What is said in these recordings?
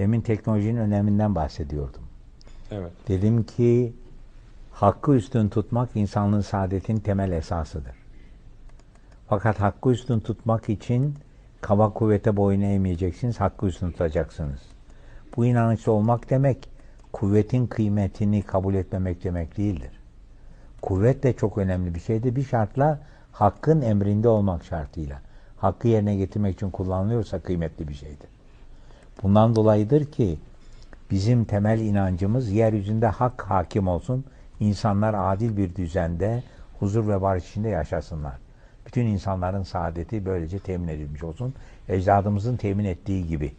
Demin teknolojinin öneminden bahsediyordum. Evet. Dedim ki hakkı üstün tutmak insanlığın saadetin temel esasıdır. Fakat hakkı üstün tutmak için kaba kuvvete boyun eğmeyeceksiniz, hakkı üstün tutacaksınız. Bu inançlı olmak demek, kuvvetin kıymetini kabul etmemek demek değildir. Kuvvet de çok önemli bir şeydir. Bir şartla hakkın emrinde olmak şartıyla. Hakkı yerine getirmek için kullanılıyorsa kıymetli bir şeydir. Bundan dolayıdır ki bizim temel inancımız yeryüzünde hak hakim olsun, insanlar adil bir düzende huzur ve barış içinde yaşasınlar. Bütün insanların saadeti böylece temin edilmiş olsun. Ecdadımızın temin ettiği gibi.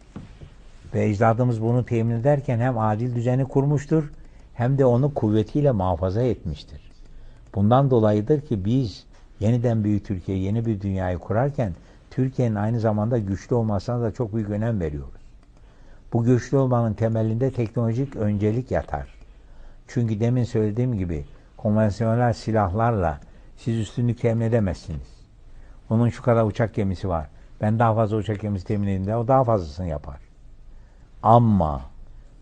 Ve ecdadımız bunu temin ederken hem adil düzeni kurmuştur hem de onu kuvvetiyle muhafaza etmiştir. Bundan dolayıdır ki biz yeniden büyük Türkiye, yeni bir dünyayı kurarken Türkiye'nin aynı zamanda güçlü olmasına da çok büyük önem veriyoruz. Bu güçlü olmanın temelinde teknolojik öncelik yatar. Çünkü demin söylediğim gibi konvansiyonel silahlarla siz üstünlük temin edemezsiniz. Onun şu kadar uçak gemisi var. Ben daha fazla uçak gemisi temin edeyim de o daha fazlasını yapar. Ama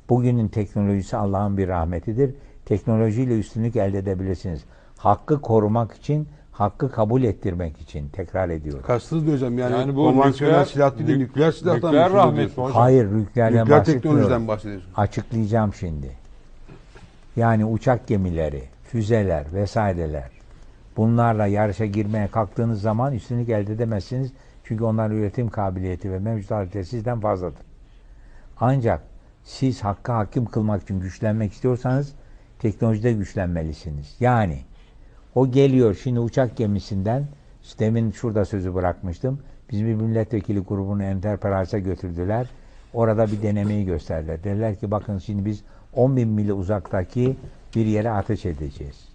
bugünün teknolojisi Allah'ın bir rahmetidir. Teknolojiyle üstünlük elde edebilirsiniz. Hakkı korumak için, hakkı kabul ettirmek için tekrar ediyorum. Kastınız ne hocam? Yani, Yani bu konvansiyonel nükleer- silah değil de nük- nükleer silahtan nükleer mı rahmet hocam? Hayır, nükleerden Nükleer teknolojiden bahsediyorsunuz. Açıklayacağım şimdi. Yani uçak gemileri, füzeler vesaireler bunlarla yarışa girmeye kalktığınız zaman üstünlük elde edemezsiniz. Çünkü onların üretim kabiliyeti ve mevcut halde sizden fazladır. Ancak siz hakkı hakim kılmak için güçlenmek istiyorsanız teknolojide güçlenmelisiniz. Yani o geliyor şimdi uçak gemisinden işte demin şurada sözü bırakmıştım. Bizim bir milletvekili grubunu Enterprise'a götürdüler. Orada bir denemeyi gösterdiler. Dediler ki bakın şimdi biz 10 bin mil uzaktaki bir yere ateş edeceğiz.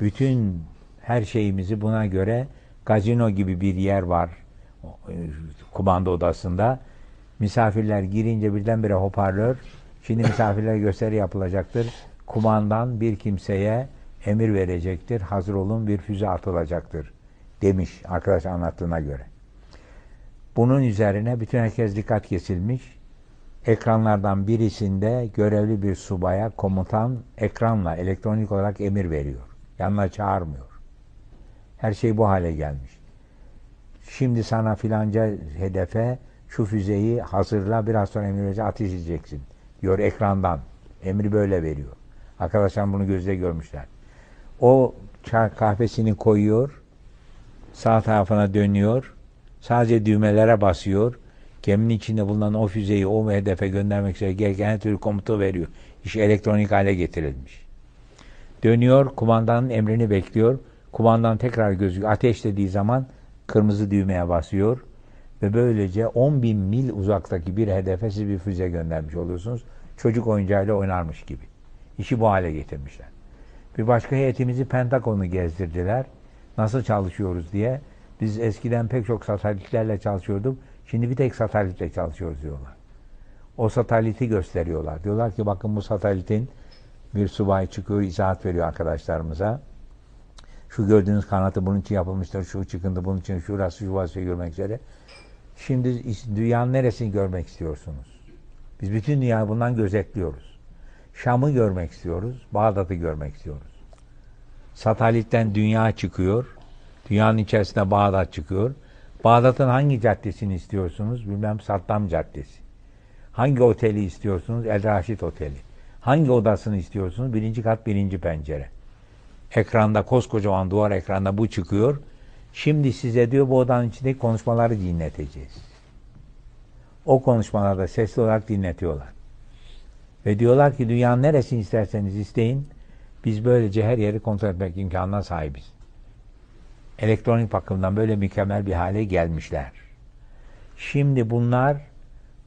Bütün her şeyimizi buna göre gazino gibi bir yer var e, kumanda odasında. Misafirler girince birdenbire hoparlör. Şimdi misafirlere gösteri yapılacaktır. Kumandan bir kimseye emir verecektir. Hazır olun bir füze atılacaktır demiş arkadaş anlattığına göre. Bunun üzerine bütün herkes dikkat kesilmiş. Ekranlardan birisinde görevli bir subaya komutan ekranla elektronik olarak emir veriyor. Yanına çağırmıyor. Her şey bu hale gelmiş. Şimdi sana filanca hedefe şu füzeyi hazırla biraz sonra emir ateş edeceksin diyor ekrandan. Emri böyle veriyor. Arkadaşlar bunu gözle görmüşler. O çay kahvesini koyuyor. Sağ tarafına dönüyor. Sadece düğmelere basıyor. Geminin içinde bulunan o füzeyi o hedefe göndermek üzere gereken türlü komutu veriyor. İş elektronik hale getirilmiş. Dönüyor, kumandanın emrini bekliyor. Kumandan tekrar gözüküyor. Ateş dediği zaman kırmızı düğmeye basıyor. Ve böylece 10 bin mil uzaktaki bir hedefe siz bir füze göndermiş oluyorsunuz. Çocuk oyuncağıyla oynarmış gibi. İşi bu hale getirmişler. Bir başka heyetimizi Pentagon'u gezdirdiler. Nasıl çalışıyoruz diye. Biz eskiden pek çok satelitlerle çalışıyorduk. Şimdi bir tek satelitle çalışıyoruz diyorlar. O sateliti gösteriyorlar. Diyorlar ki bakın bu satelitin bir subay çıkıyor, izahat veriyor arkadaşlarımıza. Şu gördüğünüz kanatı bunun için yapılmıştır, şu çıkıntı bunun için, şurası şu vaziyeti görmek üzere. Şimdi dünyanın neresini görmek istiyorsunuz? Biz bütün dünyayı bundan gözetliyoruz. Şam'ı görmek istiyoruz, Bağdat'ı görmek istiyoruz. Satelitten dünya çıkıyor, dünyanın içerisinde Bağdat çıkıyor. Bağdat'ın hangi caddesini istiyorsunuz? Bilmem Saddam Caddesi. Hangi oteli istiyorsunuz? El Raşit Oteli. Hangi odasını istiyorsunuz? Birinci kat, birinci pencere. Ekranda, koskocaman duvar ekranda bu çıkıyor. Şimdi size diyor bu odanın içindeki konuşmaları dinleteceğiz. O konuşmalarda sesli olarak dinletiyorlar. Ve diyorlar ki dünyanın neresini isterseniz isteyin. Biz böylece her yeri kontrol etmek imkanına sahibiz. Elektronik bakımdan böyle mükemmel bir hale gelmişler. Şimdi bunlar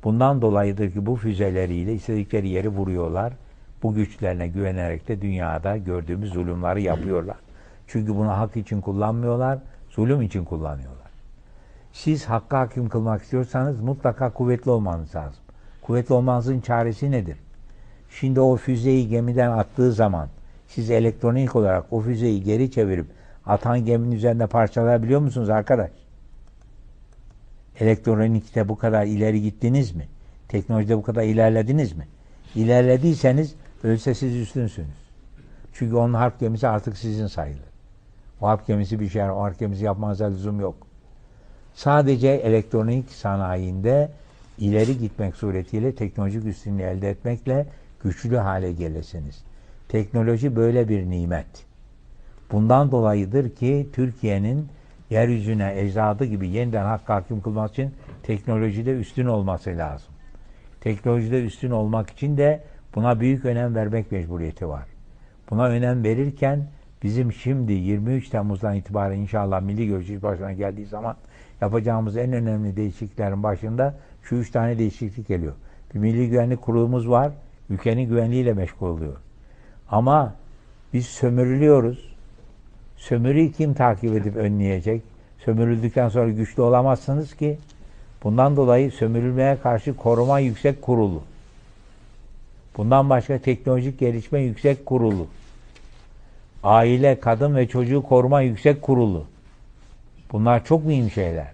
bundan dolayıdır ki bu füzeleriyle istedikleri yeri vuruyorlar. Bu güçlerine güvenerek de dünyada gördüğümüz zulümleri yapıyorlar. Çünkü bunu hak için kullanmıyorlar, zulüm için kullanıyorlar. Siz hakka hakim kılmak istiyorsanız mutlaka kuvvetli olmanız lazım. Kuvvetli olmanızın çaresi nedir? Şimdi o füzeyi gemiden attığı zaman siz elektronik olarak o füzeyi geri çevirip atan geminin üzerinde parçalayabiliyor musunuz arkadaş? Elektronikte bu kadar ileri gittiniz mi? Teknolojide bu kadar ilerlediniz mi? İlerlediyseniz ölse siz üstünsünüz. Çünkü onun harp gemisi artık sizin sayılır. O harp gemisi bir şey, o harp gemisi yapmanıza lüzum yok. Sadece elektronik sanayinde ileri gitmek suretiyle teknolojik üstünlüğü elde etmekle güçlü hale gelirsiniz. Teknoloji böyle bir nimet. Bundan dolayıdır ki Türkiye'nin yeryüzüne ecdadı gibi yeniden hak hakim kılmak için teknolojide üstün olması lazım. Teknolojide üstün olmak için de buna büyük önem vermek mecburiyeti var. Buna önem verirken bizim şimdi 23 Temmuz'dan itibaren inşallah milli görüş başına geldiği zaman yapacağımız en önemli değişikliklerin başında şu üç tane değişiklik geliyor. Bir milli güvenlik kurulumuz var. Ülkenin güvenliğiyle meşgul oluyor. Ama biz sömürülüyoruz. Sömürüyü kim takip edip önleyecek? Sömürüldükten sonra güçlü olamazsınız ki. Bundan dolayı sömürülmeye karşı koruma yüksek kurulu. Bundan başka teknolojik gelişme yüksek kurulu. Aile, kadın ve çocuğu koruma yüksek kurulu. Bunlar çok mühim şeyler.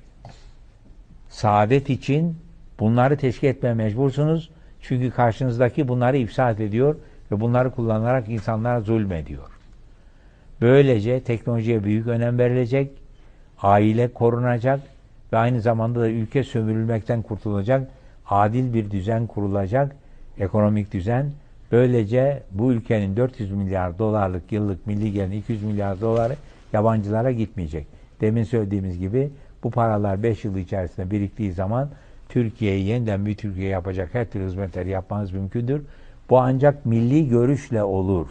Saadet için bunları teşkil etmeye mecbursunuz. Çünkü karşınızdaki bunları ifsad ediyor ve bunları kullanarak insanlara zulmediyor. Böylece teknolojiye büyük önem verilecek, aile korunacak ve aynı zamanda da ülke sömürülmekten kurtulacak, adil bir düzen kurulacak, ekonomik düzen. Böylece bu ülkenin 400 milyar dolarlık yıllık milli geliri 200 milyar doları yabancılara gitmeyecek. Demin söylediğimiz gibi bu paralar 5 yıl içerisinde biriktiği zaman Türkiye'yi yeniden bir Türkiye yapacak her türlü hizmetleri yapmanız mümkündür. Bu ancak milli görüşle olur.